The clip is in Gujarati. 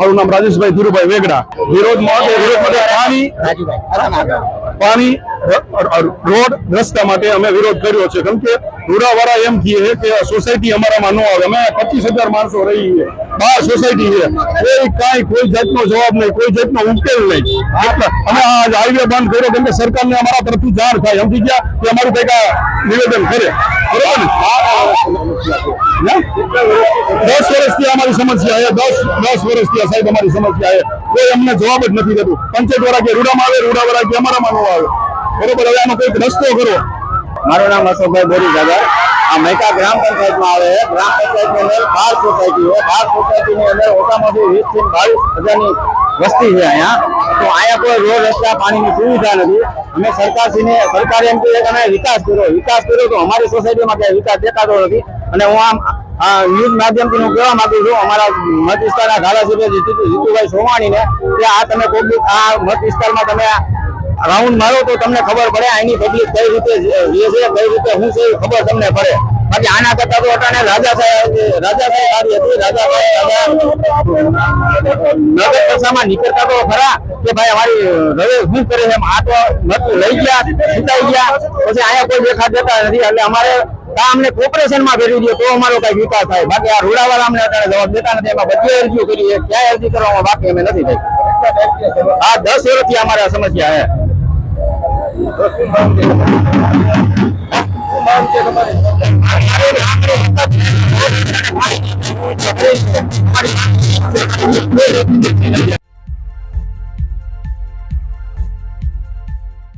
મારું નામ રાજેશભાઈ ધીરુભાઈ વેગડા. વિરોધ માટે વિરોધ માટે પાણી પાણી રોડ રસ્તા માટે અમે વિરોધ કર્યો છે. કેમ કે રૂડાવાળા એમ કહે કે સોસાયટી અમારામાં ન આવે. અમે પચીસ હજાર માણસો રહી છીએ બાર સોસાયટી છે. કોઈ કાંઈ, કોઈ જાતનો જવાબ નહીં, કોઈ જાતનો ઉકેલ નહીં. અમે આ હાઈવે બંધ કર્યો. કેમ કે સરકારને અમારા તરફથી જાણ થાય. સમજી ગયા કે અમારું કંઈક નિવેદન કરે. બરોબર ને? દસ વર્ષથી અમારી સમસ્યા દસ દસ વર્ષથી સાહેબ અમારી સમસ્યા છે. કોઈ અમને જવાબ જ નથી દેતું. પંચાયત વાળા કે રૂડામાં આવે રૂડા વાળા કે અમારામાં ન આવે. બરોબર, હવે આનો કોઈક રસ્તો કરો મારું નામ અશોકભાઈ બોરી દાદા આ મૈકા ગ્રામ પંચાયતમાં આવે ગ્રામ પંચાયતની અંદર બાર સોસાયટી હોય બાર સોસાયટીની અંદર ઓછામાંથી વીસથી બાવીસ હજારની વસ્તી છે અહીંયા. તો અહીંયા કોઈ રોડ, રસ્તા, પાણીની સુવિધા નથી. અમે સરકારશ્રીને, સરકારે એમ કહે કે અમે વિકાસ કર્યો. વિકાસ કર્યો તો અમારી સોસાયટીમાં ક્યાંય વિકાસ દેખાતો નથી. અને હું આમ ન્યૂઝ માધ્યમથી હું કહેવા માંગુ છું, અમારા મત વિસ્તારના ધારાસભ્ય જીતુ- જીતુભાઈ સોમાણીને, કે આ તમે પબ્લિક આ મત વિસ્તારમાં તમે રાઉન્ડ મારો તો તમને ખબર પડે, આની પબ્લિક કઈ રીતે જે છે, કઈ રીતે હું છે ખબર તમને પડે. બાકી આના કરતા તો અટાણે રાજા સાહેબ રાજા સાહેબ સારી હતી, રાજા સાહેબ નગર કક્ષામાં નીકળતા તો ખરા, કે ભાઈ અમારી રવે શું કરે છે આ તો લઈ ગયા છૂટાઈ ગયા, પછી અહીંયા કોઈ દેખા દેતા નથી, એટલે અમારે અમને કોર્પોરેશનમાં ફેરવી દો તો અમારો કઈ વિકાસ થાય. બાકી આ રૂડાવાળા અમને અત્યારે જવાબ દેતા નથી. એમાં બધી અરજીઓ કરી ક્યાંય અરજી કરવામાં બાકી અમે નથી થઈ આ દસ વર્ષથી અમારે સમસ્યા છે.